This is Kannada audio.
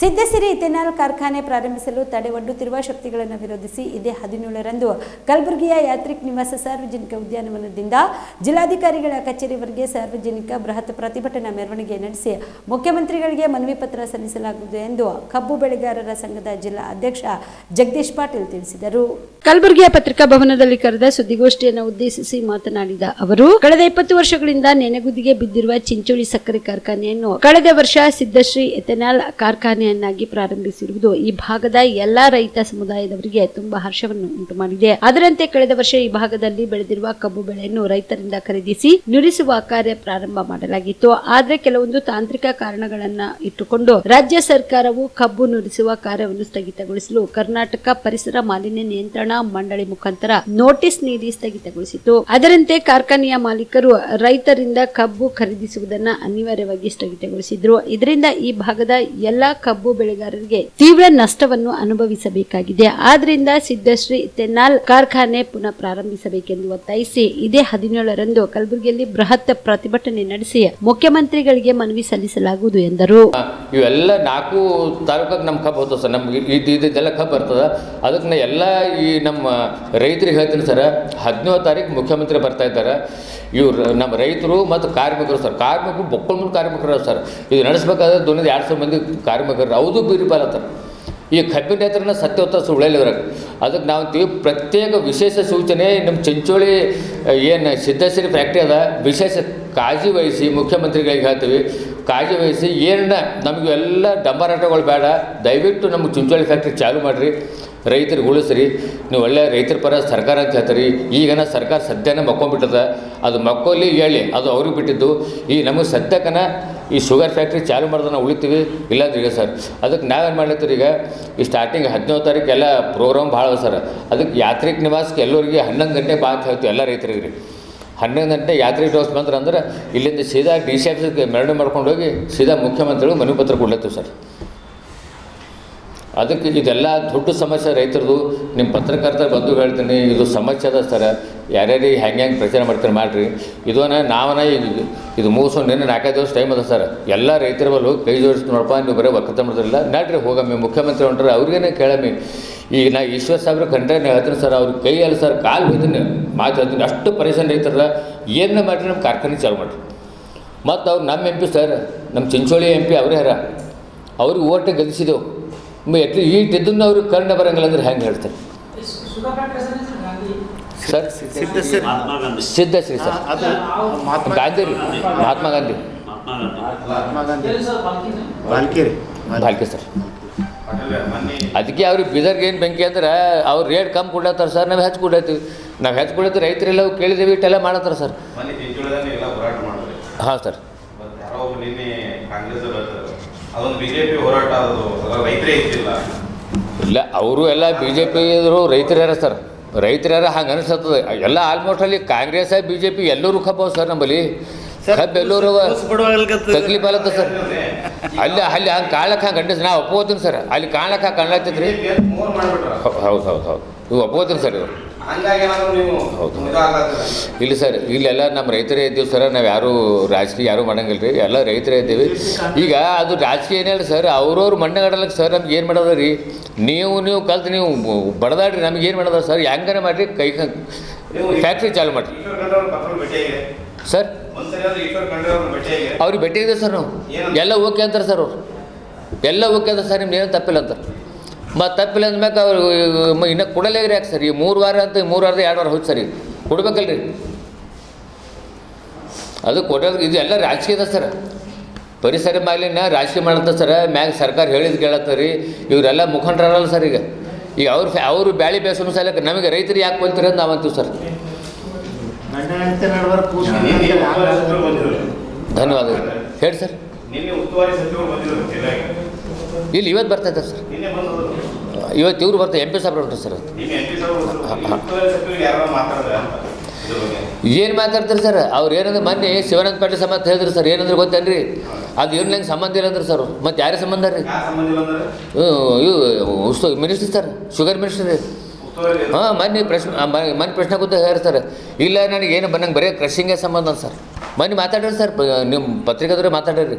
ಸಿದ್ದಸಿರಿ ಇಥೆನಾಲ್ ಕಾರ್ಖಾನೆ ಪ್ರಾರಂಭಿಸಲು ತಡೆ ಒಡ್ಡುತ್ತಿರುವ ಶಕ್ತಿಗಳನ್ನು ವಿರೋಧಿಸಿ ಇದೇ ಹದಿನೇಳರಂದು ಕಲಬುರಗಿಯ ಯಾತ್ರಿಕ್ ನಿವಾಸ ಸಾರ್ವಜನಿಕ ಉದ್ಯಾನವನದಿಂದ ಜಿಲ್ಲಾಧಿಕಾರಿಗಳ ಕಚೇರಿವರೆಗೆ ಸಾರ್ವಜನಿಕ ಬೃಹತ್ ಪ್ರತಿಭಟನಾ ಮೆರವಣಿಗೆ ನಡೆಸಿ ಮುಖ್ಯಮಂತ್ರಿಗಳಿಗೆ ಮನವಿ ಪತ್ರ ಸಲ್ಲಿಸಲಾಗುವುದು ಎಂದು ಕಬ್ಬು ಬೆಳೆಗಾರರ ಸಂಘದ ಜಿಲ್ಲಾ ಅಧ್ಯಕ್ಷ ಜಗದೀಶ್ ಪಾಟೀಲ್ ತಿಳಿಸಿದರು. ಕಲಬುರಗಿಯ ಪತ್ರಿಕಾ ಭವನದಲ್ಲಿ ಕರೆದ ಸುದ್ದಿಗೋಷ್ಠಿಯನ್ನು ಉದ್ದೇಶಿಸಿ ಮಾತನಾಡಿದ ಅವರು, ಕಳೆದ ಇಪ್ಪತ್ತು ವರ್ಷಗಳಿಂದ ನೆನೆಗುದಿಗೆ ಬಿದ್ದಿರುವ ಚಿಂಚೋಳಿ ಸಕ್ಕರೆ ಕಾರ್ಖಾನೆಯನ್ನು ಕಳೆದ ವರ್ಷ ಸಿದ್ದಶ್ರೀ ಎಥೆನಾಲ್ ಕಾರ್ಖಾನೆಯನ್ನಾಗಿ ಪ್ರಾರಂಭಿಸಿರುವುದು. ಈ ಭಾಗದ ಎಲ್ಲಾ ರೈತ ಸಮುದಾಯದವರಿಗೆ ತುಂಬಾ ಹರ್ಷವನ್ನು ಉಂಟು ಮಾಡಿದೆ ಅದರಂತೆ ಕಳೆದ ವರ್ಷ ಈ ಭಾಗದಲ್ಲಿ ಬೆಳೆದಿರುವ ಕಬ್ಬು ಬೆಳೆಯನ್ನು ರೈತರಿಂದ ಖರೀದಿಸಿ ನುರಿಸುವ ಕಾರ್ಯ ಪ್ರಾರಂಭ ಮಾಡಲಾಗಿತ್ತು. ಆದರೆ ಕೆಲವೊಂದು ತಾಂತ್ರಿಕ ಕಾರಣಗಳನ್ನ ಇಟ್ಟುಕೊಂಡು ರಾಜ್ಯ ಸರ್ಕಾರವು ಕಬ್ಬು ನುರಿಸುವ ಕಾರ್ಯವನ್ನು ಸ್ಥಗಿತಗೊಳಿಸಲು ಕರ್ನಾಟಕ ಪರಿಸರ ಮಾಲಿನ್ಯ ನಿಯಂತ್ರಣ ಮಂಡಳಿ ಮುಖಾಂತರ ನೋಟಿಸ್ ನೀಡಿ ಸ್ಥಗಿತಗೊಳಿಸಿತು ಅದರಂತೆ ಕಾರ್ಖಾನೆಯ ಮಾಲೀಕರು ರೈತರಿಂದ ಕಬ್ಬು ಖರೀದಿಸುವುದನ್ನ ಅನಿವಾರ್ಯವಾಗಿ ಸ್ಥಗಿತಗೊಳಿಸಿದ್ರು. ಇದರಿಂದ ಈ ಭಾಗದ ಎಲ್ಲಾ ಕಬ್ಬು ಬೆಳೆಗಾರರಿಗೆ ತೀವ್ರ ನಷ್ಟವನ್ನು ಅನುಭವಿಸಬೇಕಾಗಿದೆ. ಆದ್ರಿಂದ ಸಿದ್ದಶ್ರೀ ತೆನಾಲ್ ಕಾರ್ಖಾನೆ ಪುನಃ ಪ್ರಾರಂಭಿಸಬೇಕೆಂದು ಒತ್ತಾಯಿಸಿ ಇದೇ ಹದಿನೇಳರಂದು ಕಲಬುರಗಿಯಲ್ಲಿ ಬೃಹತ್ ಪ್ರತಿಭಟನೆ ನಡೆಸಿ ಮುಖ್ಯಮಂತ್ರಿಗಳಿಗೆ ಮನವಿ ಸಲ್ಲಿಸಲಾಗುವುದು ಎಂದರು. ಇವೆಲ್ಲ ನಾಲ್ಕು ತಾಲೂಕಾಗ ನಮ್ ಕಬ್ಬು ಹೋಗ್ತದೆ ಸರ್. ನಮ್ಗೆ ಇದು ಇದೆಲ್ಲ ಕಬ್ಬು ಬರ್ತದ. ಅದಕ್ಕೆ ಎಲ್ಲ ಈ ನಮ್ಮ ರೈತರಿಗೆ ಹೇಳ್ತೀನಿ ಸರ್. ಹದಿನೇಳು ತಾರೀಕು ಮುಖ್ಯಮಂತ್ರಿ ಬರ್ತಾ ಇದ್ದಾರೆ. ಇವ್ರು ನಮ್ಮ ರೈತರು ಮತ್ತು ಕಾರ್ಮಿಕರು ಸರ್. ಕಾರ್ಮಿಕರು ಬೊಕ್ಕಳ್ಮೂಲ ಕಾರ್ಮಿಕರು ಸರ್. ಇದು ನಡೆಸ್ಬೇಕಾದ್ರೆ ದುನಿದ ಎರಡು ಸಾವಿರ ಮಂದಿ ಕಾರ್ಮಿಕರು ಅವ್ದು ಬೀರ್ಬಲ್ ಈ ಕಬ್ಬಿನ ರೈತರನ್ನ ಸತ್ಯವತ್ತ ಸುಳ್ಳಿದ್ರಾಗ ಅದಕ್ಕೆ ನಾವು ಅಂತೀವಿ, ಪ್ರತ್ಯೇಕ ವಿಶೇಷ ಸೂಚನೆ, ನಮ್ಮ ಚಿಂಚೋಳಿ ಏನು ಸಿದ್ದೇಶ್ವರಿ ಫ್ಯಾಕ್ಟ್ರಿ ಅದ, ವಿಶೇಷ ಕಾಳಜಿ ವಹಿಸಿ ಮುಖ್ಯಮಂತ್ರಿಗಳಿಗೆ ಹೇಳ್ತೀವಿ. ಕಾಳಜಿ ವಹಿಸಿ ಏನನ್ನ ನಮಗೆಲ್ಲ ಡಂಬರಾಟಗಳು ಬೇಡ, ದಯವಿಟ್ಟು ನಮ್ಮ ಚುಂಚೋಳಿ ಫ್ಯಾಕ್ಟ್ರಿ ಚಾಲು ಮಾಡಿರಿ. ರೈತರಿಗೆ ಉಳಿಸ್ರಿ. ನೀವು ಒಳ್ಳೆ ರೈತರ ಪರ ಸರ್ಕಾರ ಅಂತ ಹೇಳ್ತೀರಿ. ಈಗನ ಸರ್ಕಾರ ಸದ್ಯನೇ ಮಕ್ಕೊಂಡ್ಬಿಟ್ಟದ. ಅದು ಮಕ್ಕೋಲಿ ಹೇಳಿ, ಅದು ಅವ್ರಿಗೆ ಬಿಟ್ಟಿದ್ದು. ಈ ನಮಗೆ ಸದ್ಯಕ್ಕನ ಈ ಶುಗರ್ ಫ್ಯಾಕ್ಟ್ರಿ ಚಾಲು ಮಾಡಿದ್ರೆ ಉಳಿತೀವಿ. ಇಲ್ಲಾಂದ್ರೆ ಈಗ ಸರ್. ಅದಕ್ಕೆ ನಾವೇನು ಮಾಡ್ಲತ್ತೀರಿ ಈಗ? ಈ ಸ್ಟಾರ್ಟಿಂಗ್ ಹದಿನೇಳು ತಾರೀಕು ಎಲ್ಲ ಪ್ರೋಗ್ರಾಮ್ ಭಾಳ ಸರ್. ಅದಕ್ಕೆ ಯಾತ್ರಿಕ ನಿವಾಸಕ್ಕೆ ಎಲ್ಲರಿಗೆ ಹನ್ನೊಂದು ಗಂಟೆ ಬಾ ಅಂತ ಹೇಳ್ತೀವಿ ಎಲ್ಲ ರೈತರಿಗೆ. ರೀ ಹನ್ನೊಂದು ಗಂಟೆ ಯಾತ್ರೆ ಡೋಸ್ ಬಂದ್ರೆ ಅಂದ್ರೆ ಇಲ್ಲಿಂದ ಸೀದಾ ಡಿ ಸಿ ಆಫೀಸ್ಗೆ ಮೆರವಣಿಗೆ ಮಾಡ್ಕೊಂಡು ಹೋಗಿ ಸೀದಾ ಮುಖ್ಯಮಂತ್ರಿಗಳು ಮನವಿ ಪತ್ರ ಕೊಡ್ಲತ್ತೀವಿ ಸರ್. ಅದಕ್ಕೆ ಇದೆಲ್ಲ ದೊಡ್ಡ ಸಮಸ್ಯೆ ರೈತರದು. ನಿಮ್ಮ ಪತ್ರಕರ್ತರ ಬಂದು ಹೇಳ್ತೀನಿ, ಇದು ಸಮಸ್ಯೆ ಅದ ಸರ. ಯಾರ್ಯಾರಿಗೆ ಹೆಂಗೆ ಹೆಂಗೆ ಪ್ರಚಾರ ಮಾಡ್ತಾರೆ ಮಾಡಿರಿ. ಇದನ್ನ ನಾವನ ಈಗ ಇದು ಮುಗಿಸೋ ನಿನ್ನೆ ನಾಲ್ಕೈದು ದಿವಸ ಟೈಮ್ ಅದ ಸರ್. ಎಲ್ಲ ರೈತರ ಬಲ್ಲು ಕೈ ಜೋಡಿಸಿ ನೋಡಪ್ಪ ನೀವು ಬರೀ ಒಕ್ಕತ್ತ ಮಾಡಿದ್ರಿಲ್ಲ. ನಡ್ರಿ, ಹೋಗಮ್ಮಿ, ಮುಖ್ಯಮಂತ್ರಿ ಹೊಂಟ್ರೆ ಅವ್ರಿಗೇನೆ ಕೇಳಮ್ಮಿ. ಈಗ ನಾ ಈಶ್ವರ್ ಸಾಹೇಬ್ರ ಕಂಡ್ರೆ ಹೇಳ್ತೀನಿ ಸರ್, ಅವ್ರ ಕೈಯಲ್ಲಿ ಸರ್ ಕಾಲು ಹೋಗ್ತೀನಿ ಮಾತು ಹೇಳ್ತೀನಿ, ಅಷ್ಟು ಪರಿಸರ ರೈತರಲ್ಲ. ಏನೇ ಮಾಡಿರಿ ನಮ್ಮ ಕಾರ್ಖಾನೆ ಚಾಲು ಮಾಡಿರಿ. ಮತ್ತು ಅವ್ರು ನಮ್ಮ ಎಂ ಪಿ ಸರ್ ನಮ್ಮ ಚಿಂಚೋಳಿ ಎಂ ಪಿ ಅವರೇ ಹರ ಅವ್ರಿಗೆ ಓಟೆ ಗೆಲ್ಲಿಸಿದೆವು ಎಟ್ಲಿ ಈಗ ಇದನ್ನು ಅವರು ಕರ್ಣ ಬರಂಗಿಲ್ಲ ಅಂದ್ರೆ ಹೆಂಗೆ ಹೇಳ್ತಾರೆ? Sir Siddhashri sir. ಅದು ಮಹಾತ್ಮ ಗಾಂಧಿ. ರೀ ಮಹಾತ್ಮ ಗಾಂಧಿ ಭಾಲ್ಕೆ ಸರ್. ಅದಕ್ಕೆ ಅವ್ರಿಗೆ ಬೀದರ್ಗೆ ಏನು ಬೆಂಕಿ ಅಂದ್ರೆ ಅವ್ರು ರೇಟ್ ಕಮ್ಮಿ ಕೊಡ್ಲತ್ತಾರ ಸರ್ ನಾವು ಹೆಚ್ಚು ಕೊಡತ್ತೀವಿ ನಾವು ಹೆಚ್ಚು ಕೊಡತ್ತೀವಿ ರೈತರೆಲ್ಲ ಕೇಳಿದೇವಿ ಇಟ್ಟೆಲ್ಲ ಮಾಡತ್ತಾರ ಸರ್. ಹಾಂ ಸರ್. ಅದೊಂದು ಬಿಜೆಪಿ ಹೋರಾಟ ಅದು. ರೈತರೇ ಇದ್ದಿಲ್ಲ ಇಲ್ಲ ಅವರು ಎಲ್ಲ ಬಿ ಜೆ ಪಿ ಇದ್ರು ರೈತರ್ಯಾರ ಸರ್ ರೈತರ್ಯಾರ ಹಂಗೆ ಅನಿಸ್ತದೆ. ಎಲ್ಲ ಆಲ್ಮೋಸ್ಟ್ ಅಲ್ಲಿ ಕಾಂಗ್ರೆಸ್ ಬಿ ಜೆ ಪಿ ಎಲ್ಲರೂ ಕಬ್ಬ ಸರ್ ನಮ್ಮಲ್ಲಿ. ಕಬ್ಬು ಎಲ್ಲರೂ ತಕ್ಲೀಫ್ ಆಗತ್ತ ಸರ್. ಅಲ್ಲಿ ಅಲ್ಲಿ ಹಂಗೆ ಕಾಣಕ್ಕೆ ಹಂಗೆ ಗಂಡಸ್ ನಾ ಒಪ್ಕೋತೀನಿ ಸರ್. ಅಲ್ಲಿ ಕಾಣಕ್ಕೆ ಹಂಗೆ ರೀ ಮೂರ್ ಮಾಡ್ಬಿಟ್ರ. ಹೌದು ಹೌದು ಹೌದು. ಇವು ಒಪ್ಕೋತೀನಿ ಸರ್ ಇವು ಇಲ್ಲಿ ಸರ್ ಇಲ್ಲೆಲ್ಲ ನಮ್ಮ ರೈತರೇ ಇದ್ದೀವಿ ಸರ್ ನಾವು ಯಾರು ರಾಜಕೀಯ ಯಾರು ಮಾಡಂಗಿಲ್ಲ ರೀ ಎಲ್ಲ ರೈತರೇ ಇದ್ದೀವಿ. ಈಗ ಅದು ರಾಜಕೀಯ ಏನಿಲ್ಲ ಸರ್ ಅವ್ರವ್ರು ಮಣ್ಣಗಡಲಕ್ಕೆ ಸರ್ ನಮ್ಗೆ ಏನು ಮಾಡೋದ ರೀ? ನೀವು ನೀವು ಕಲ್ತು ನೀವು ಬಡದಾಡ್ರಿ ನಮ್ಗೆ ಏನು ಮಾಡೋದ ಸರ್? ಹೆಂಗಾರ ಮಾಡಿರಿ? ಕೈ ಫ್ಯಾಕ್ಟ್ರಿ ಚಾಲು ಮಾಡಿರಿ. ಸರ್? ಅವ್ರಿಗೆ ಭೇಟಿ ಇದೆ ಸರ್ ನಾವು. ಎಲ್ಲ ಓಕೆ ಅಂತಾರೆ ಸರ್ ಅವ್ರು. ಎಲ್ಲ ಓಕೆ ಅಂತಾರೆ ಸರ್ ನಿಮ್ದು ಏನು ತಪ್ಪಿಲ್ಲ ಅಂತಾರೆ. ಮತ್ತು ತಪ್ಪಿಲ್ಲ ಅಂದ್ಮ್ಯಾಕ ಅವ್ರು ಇನ್ನು ಕೊಡಲೇ ಯಾಕೆ ಸರ್? ಈ ಮೂರು ವಾರ ಅಂತ ಮೂರು ವಾರದ ಎರಡು ವಾರ ಹೋಯ್ತು ಸರಿ ಈಗ. ಕೊಡ್ಬೇಕಲ್ರಿ. ಅದು ಕೊಡೋದು ಇದು ಎಲ್ಲ ರಾಜಕೀಯದ ಸರ್. ಪರಿಸರ ಮಾಲಿನ್ಯ ರಾಜಕೀಯ ಮಾಡತ್ತ ಸರ್ ಮ್ಯಾಗ ಸರ್ಕಾರ ಹೇಳಿದ್ ಕೇಳತ್ತ ರೀ. ಇವರೆಲ್ಲ ಮುಖಂಡರಲ್ಲ ಸರ್ ಈಗ. ಈಗ ಅವ್ರು ಅವರು ಬ್ಯಾಳಿ ಬೇಸಮ ಸಲಕ್ಕೆ ನಮಗೆ ರೈತರು ಯಾಕೆ ಬಂತೀರಿ ಅಂತ ನಾವು ಅಂತೀವಿ ಸರ್. ಧನ್ಯವಾದಗಳು. ಹೇಳಿ ಸರ್. ಇಲ್ಲಿ ಇವತ್ತು ಬರ್ತೈತೆ ಸರ್. ಇವತ್ತು ಇವ್ರು ಬರ್ತಾರೆ ಎಂ ಪಿ ಸಾಹೇಬ್ರು ಹೊರಟ್ರು ಸರ್ ಏನು ಮಾತಾಡ್ತಾರೆ ಸರ್? ಅವ್ರು ಏನಂದ್ರೆ ಮೊನ್ನೆ ಶಿವಾನಂದ ಪಾಟೀಲ್ ಸಂಬಂಧ ಹೇಳಿದ್ರು ಸರ್ ಏನಂದ್ರೆ ಗೊತ್ತೇನ್ರಿ? ಅದು ಇವ್ರ ನಂಗೆ ಸಂಬಂಧ ಇಲ್ಲ ಅಂದ್ರೆ ಸರ್. ಮತ್ತೆ ಯಾರೇ ಸಂಬಂಧ ರೀ? ಇವು ಉಸ್ತು ಮಿನಿಸ್ಟರ್ ಸರ್ ಶುಗರ್ ಮಿನಿಸ್ಟರ್ ರೀ. ಹಾಂ ಮೊನ್ನೆ ಪ್ರಶ್ನೆ ಮೊನ್ನೆ ಪ್ರಶ್ನೆ ಕೂತ ಹೇಳ್ತಾರೆ ಇಲ್ಲ ನನಗೆ ಏನು ಬಂದಂಗೆ ಬರೀ ಕ್ರಷಿಂಗೇ ಸಂಬಂಧ ಸರ್. ಮೊನ್ನೆ ಮಾತಾಡ್ರಿ ಸರ್ ನಿಮ್ಮ ಪತ್ರಿಕಾದ್ರೆ ಮಾತಾಡ್ರಿ